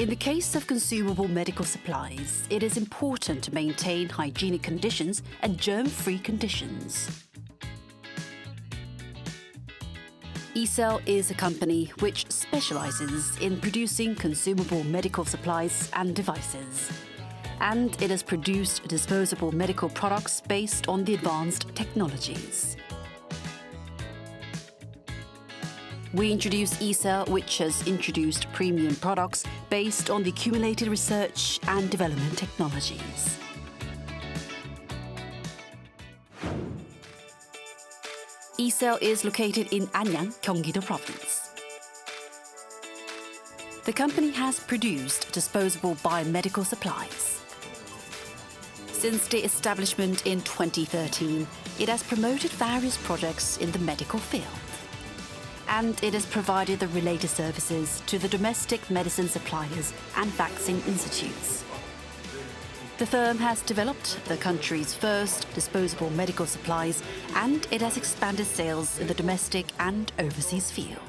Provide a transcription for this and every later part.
In the case of consumable medical supplies, it is important to maintain hygienic conditions and germ free conditions. eCell is a company which specializes in producing consumable medical supplies and devices. And it has produced disposable medical products based on the advanced technologies. We introduce eCell, which has introduced premium products based on the accumulated research and development technologies. eCell is located in Anyang, Gyeonggi-do Province. The company has produced disposable biomedical supplies. Since the establishment in 2013, it has promoted various projects in the medical field And it has provided the related services to the domestic medicine suppliers and vaccine institutes. The firm has developed the country's first disposable medical supplies and it has expanded sales in the domestic and overseas fields.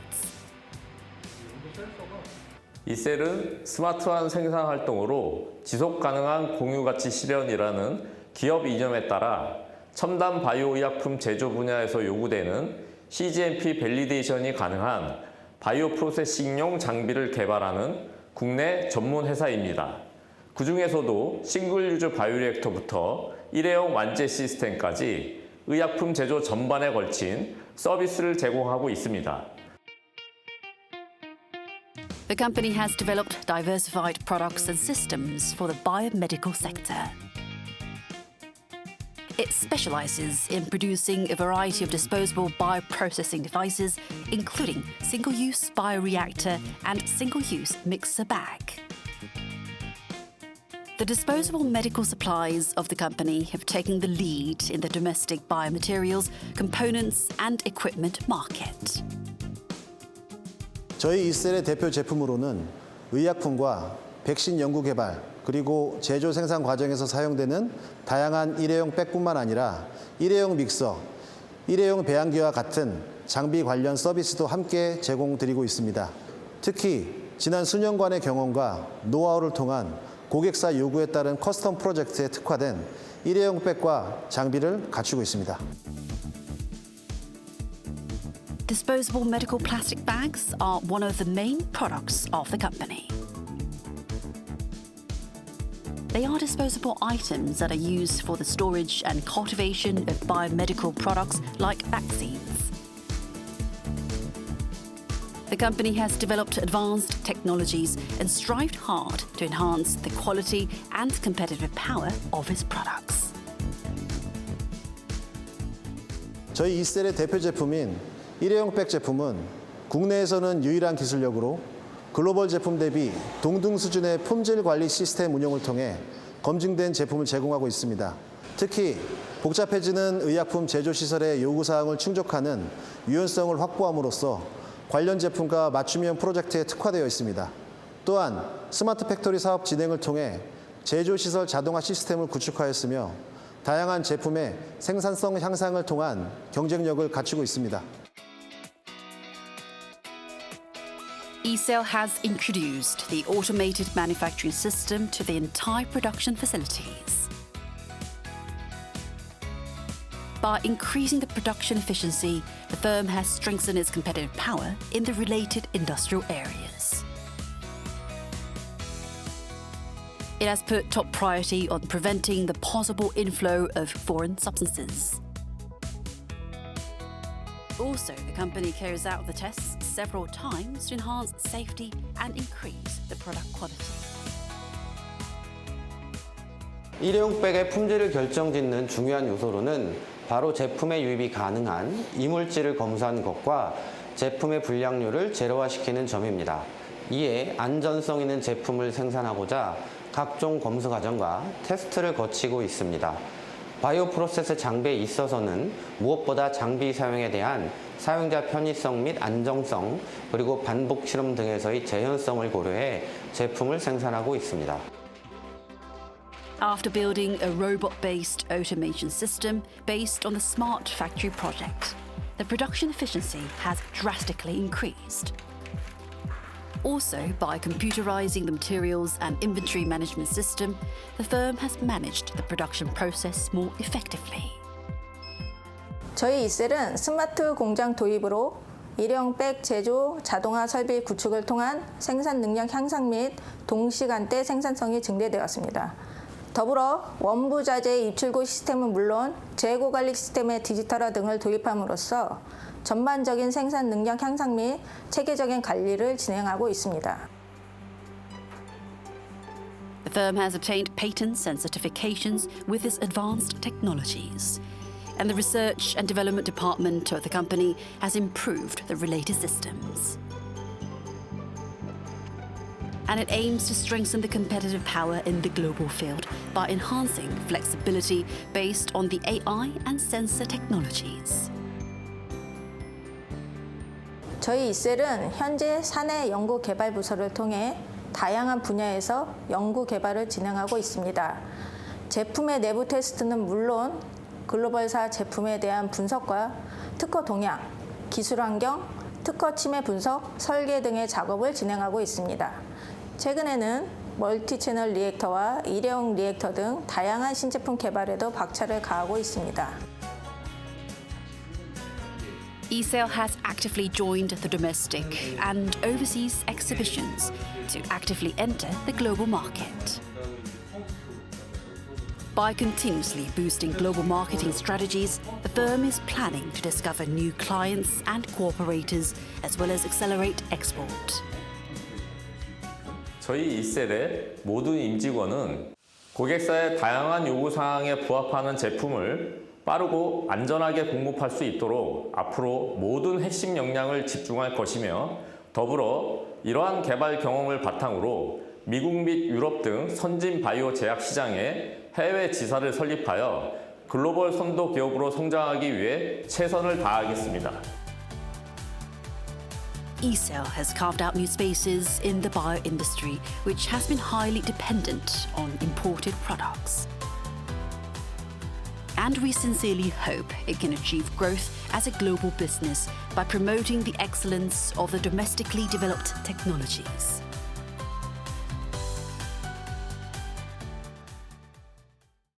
이셀은 스마트한 생산 활동으로 지속 가능한 공유 가치 실현이라는 기업 이념에 따라 첨단 바이오 의약품 제조 분야에서 요구되는 CGMP 밸리데이션이 가능한 바이오 프로세싱용 장비를 개발하는 국내 전문 회사입니다. 그 중에서도 싱글 유즈 바이오리액터부터 일회용 완제 시스템까지 의약품 제조 전반에 걸친 서비스를 제공하고 있습니다. The company has developed diversified products and systems for the biomedical sector. It specializes in producing a variety of disposable bioprocessing devices, including single use bioreactor and single use mixer bag. The disposable medical supplies of the company have taken the lead in the domestic biomaterials, components, and equipment market. 저희 이셀의 대표 제품으로는 의약품과 백신 연구 개발 그리고 제조 생산 과정에서 사용되는 다양한 일회용 백뿐만 아니라 일회용 믹서, 일회용 배양기와 같은 장비 관련 서비스도 함께 제공드리고 있습니다. 특히 지난 수년간의 경험과 노하우를 통한 고객사 요구에 따른 커스텀 프로젝트에 특화된 일회용 백과 장비를 갖추고 있습니다. Disposable medical plastic bags are one of the main products of the company. They are disposable items that are used for the storage and cultivation of biomedical products like vaccines. The company has developed advanced technologies and strived hard to enhance the quality and competitive power of its products. 저희 이셀의 대표 제품인 일회용 백 제품은 국내에서는 유일한 기술력으로 글로벌 제품 대비 동등 수준의 품질 관리 시스템 운영을 통해 검증된 제품을 제공하고 있습니다. 특히 복잡해지는 의약품 제조 시설의 요구 사항을 충족하는 유연성을 확보함으로써 관련 제품과 맞춤형 프로젝트에 특화되어 있습니다. 또한 스마트 팩토리 사업 진행을 통해 제조 시설 자동화 시스템을 구축하였으며 다양한 제품의 생산성 향상을 통한 경쟁력을 갖추고 있습니다. eCell has introduced the automated manufacturing system to the entire production facilities. By increasing the production efficiency, the firm has strengthened its competitive power in the related industrial areas. It has put top priority on preventing the possible inflow of foreign substances. Also, the company carries out the tests several times to enhance safety and increase the product quality. 일회용 백의 품질을 결정짓는 중요한 요소로는 바로 제품의 유입이 가능한 이물질을 검사하는 것과 제품의 불량률을 제로화시키는 점입니다. 이에 안전성 있는 제품을 생산하고자 각종 검수 과정과 테스트를 거치고 있습니다. 바이오 프로세스 장비에 있어서는 무엇보다 장비 사용에 대한 사용자 편의성 및 안정성 그리고 반복 실험 등에서의 재현성을 고려해 제품을 생산하고 있습니다. After building a robot based automation system based on the Smart Factory project, the production efficiency has drastically increased. Also, by computerizing the materials and inventory management system, the firm has managed the production process more effectively. 저희 이셀은 스마트 공장 도입으로 일회용 백 제조, 자동화 설비 구축을 통한 생산 능력 향상 및 동시간대 생산성이 증대되었습니다. 더불어 원부 자재 입출고 시스템은 물론 재고 관리 시스템의 디지털화 등을 도입함으로써 전반적인 생산 능력 향상 및 체계적인 관리를 진행하고 있습니다. The firm has obtained patents and certifications with its advanced technologies. And the research and development department of the company has improved the related systems. And it aims to strengthen the competitive power in the global field by enhancing flexibility based on the AI and sensor technologies. 저희 이셀은 현재 사내 연구 개발 부서를 통해 다양한 분야에서 연구 개발을 진행하고 있습니다. 제품의 내부 테스트는 물론 글로벌사 제품에 대한 분석과 특허 동향, 기술 환경, 특허 침해 분석, 설계 등의 작업을 진행하고 있습니다. 최근에는 멀티 채널 리액터와 일회용 리액터 등 다양한 신제품 개발에도 박차를 가하고 있습니다. eSale has actively joined the domestic and overseas exhibitions to actively enter the global market. By continuously boosting global marketing strategies, the firm is planning to discover new clients and cooperators as well as accelerate export. 저희 이셀의 모든 임직원은 고객사의 다양한 요구사항에 부합하는 제품을 빠르고 안전하게 공급할 수 있도록 앞으로 모든 핵심 역량을 집중할 것이며 더불어 이러한 개발 경험을 바탕으로 미국 및 유럽 등 선진 바이오 제약 시장에 해외 지사를 설립하여 글로벌 선도 기업으로 성장하기 위해 최선을 다하겠습니다. eSale has carved out new spaces in the bio industry, which has been highly dependent on imported products. And we sincerely hope it can achieve growth as a global business by promoting the excellence of the domestically developed technologies.